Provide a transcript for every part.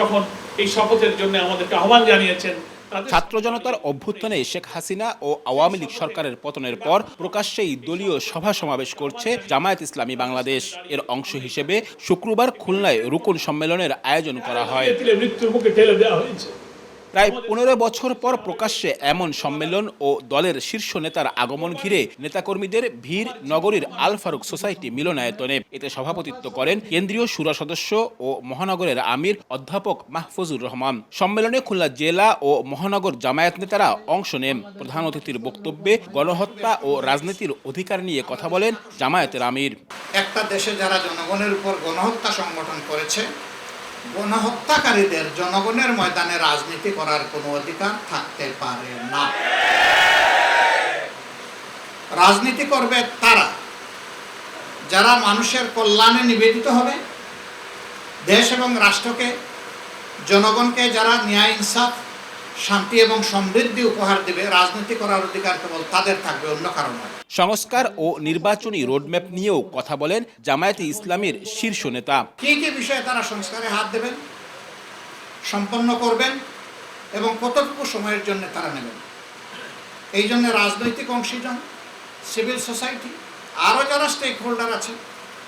যখন এই শপথের জন্য আমাদেরকে আহ্বান জানিয়েছেন ছাত্র জনতার অভ্যুত্থানে শেখ হাসিনা ও আওয়ামী লীগ সরকারের পতনের পর প্রকাশ্যেই দলীয় সভা সমাবেশ করছে জামায়াত ইসলামী বাংলাদেশ। এর অংশ হিসেবে শুক্রবার খুলনায় রুকন সম্মেলনের আয়োজন করা হয়। মৃত্যুর মুখে ঠেলে দেওয়া হয়েছে। প্রায় পনেরো বছর পর প্রকাশ্যে এমন সম্মেলন ও দলের শীর্ষ নেতার আগমন ঘিরে নেতাকর্মীদের ভিড় নগরীর আল ফারুক সোসাইটি মিলনায়তনে। এতে সভাপতিত্ব করেন কেন্দ্রীয় সুরা সদস্য ও মহানগরের আমির অধ্যাপক মাহফুজুর রহমান। সম্মেলনে খুলনা জেলা ও মহানগর জামায়াত নেতারা অংশ নেন। প্রধান অতিথির বক্তব্যে গণহত্যা ও রাজনীতির অধিকার নিয়ে কথা বলেন জামায়াতের আমির। একটা দেশে যারা জনগণের উপর গণহত্যা সংগঠন করেছে গণহত্যাকারীদের জনগণের ময়দানে রাজনীতি করার কোনো অধিকার থাকতে পারে না। রাজনীতি করবে তারা। যারা মানুষের কল্যাণে নিবেদিত হবে, দেশ এবং রাষ্ট্রকে, জনগণকে যারা ন্যায় ইনসাফ শান্তি এবং সমৃদ্ধি উপহার দেবে রাজনীতি করার অধিকার কেবল তাদের থাকবে অন্য কারণ সংস্কার ও নির্বাচনী রোডম্যাপ নিয়েও কথা বলেন জামায়াতে ইসলামীর শীর্ষ নেতা। কি কি বিষয়ে তারা সংস্কারে হাত দেবেন সম্পন্ন করবেন এবং কতটুকু সময়ের জন্য তারা নেবেন? এই জন্য রাজনৈতিক অংশীজন সিভিল সোসাইটি আরও যারা স্টেক হোল্ডার আছে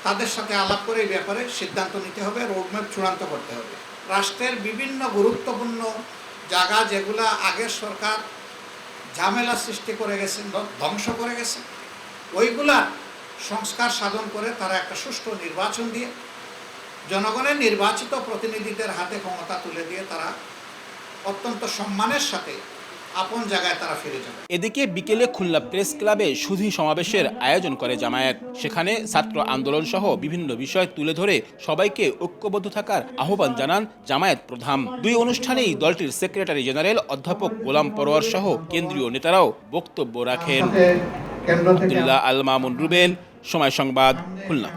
তাদের সাথে আলাপ করে এই ব্যাপারে সিদ্ধান্ত নিতে হবে রোডম্যাপ চূড়ান্ত করতে হবে। রাষ্ট্রের বিভিন্ন গুরুত্বপূর্ণ জায়গা যেগুলা আগের সরকার ঝামেলা সৃষ্টি করে গেছেন ধ্ব- ধ্বংস করে গেছে, ওইগুলা সংস্কার সাধন করে তারা একটা সুষ্ঠু নির্বাচন দিয়ে, জনগণের নির্বাচিত প্রতিনিধিদের হাতে ক্ষমতা তুলে দিয়ে তারা অত্যন্ত সম্মানের সাথে আপন জায়গায় তারা ফিরে যাবে। এদিকে বিকেলে খুলনা প্রেস ক্লাবে সুধি সমাবেশের আয়োজন করে জামায়াত। সেখানে ছাত্র আন্দোলন সহ বিভিন্ন বিষয় তুলে ধরে সবাইকে ঐক্যবদ্ধ থাকার আহ্বান জানান জামায়াত প্রধান। দুই অনুষ্ঠানেই দলটির সেক্রেটারি জেনারেল অধ্যাপক গোলাম পরোয়ার সহ কেন্দ্রীয় নেতারাও বক্তব্য রাখেন। আব্দুল্লাহ আল মামুন সময় সংবাদ খুলনা।